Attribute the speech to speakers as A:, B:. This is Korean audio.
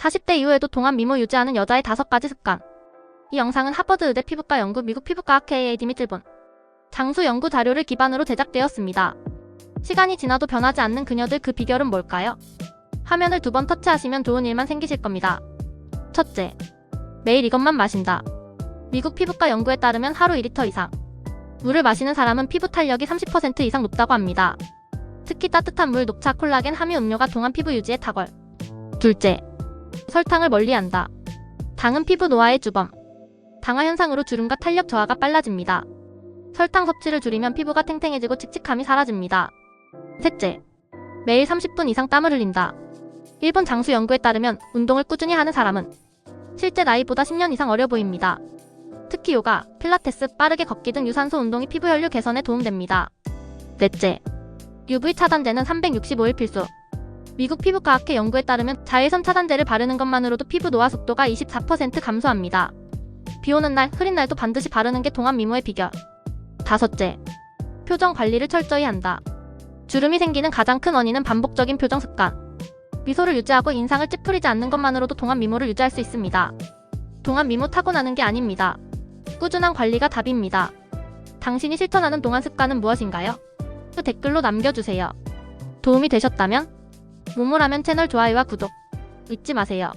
A: 40대 이후에도 동안 미모 유지하는 여자의 5가지 습관. 이 영상은 하버드 의대 피부과 연구 미국 피부과학 KA 디미틀본 장수 연구 자료를 기반으로 제작되었습니다. 시간이 지나도 변하지 않는 그녀들 그 비결은 뭘까요? 화면을 두 번 터치하시면 좋은 일만 생기실 겁니다. 첫째, 매일 이것만 마신다. 미국 피부과 연구에 따르면 하루 2리터 이상. 물을 마시는 사람은 피부 탄력이 30% 이상 높다고 합니다. 특히 따뜻한 물, 녹차, 콜라겐, 함유 음료가 동안 피부 유지에 탁월. 둘째, 설탕을 멀리한다. 당은 피부 노화의 주범. 당화 현상으로 주름과 탄력 저하가 빨라집니다. 설탕 섭취를 줄이면 피부가 탱탱해지고 칙칙함이 사라집니다. 셋째, 매일 30분 이상 땀을 흘린다. 일본 장수 연구에 따르면 운동을 꾸준히 하는 사람은 실제 나이보다 10년 이상 어려 보입니다. 특히 요가, 필라테스, 빠르게 걷기 등 유산소 운동이 피부 혈류 개선에 도움됩니다. 넷째, UV 차단제는 365일 필수. 미국 피부과학회 연구에 따르면 자외선 차단제를 바르는 것만으로도 피부 노화 속도가 24% 감소합니다. 비 오는 날, 흐린 날도 반드시 바르는 게 동안 미모의 비결. 다섯째, 표정 관리를 철저히 한다. 주름이 생기는 가장 큰 원인은 반복적인 표정 습관. 미소를 유지하고 인상을 찌푸리지 않는 것만으로도 동안 미모를 유지할 수 있습니다. 동안 미모 타고나는 게 아닙니다. 꾸준한 관리가 답입니다. 당신이 실천하는 동안 습관은 무엇인가요? 그 댓글로 남겨주세요. 도움이 되셨다면 모모라면 채널 좋아요와 구독 잊지 마세요.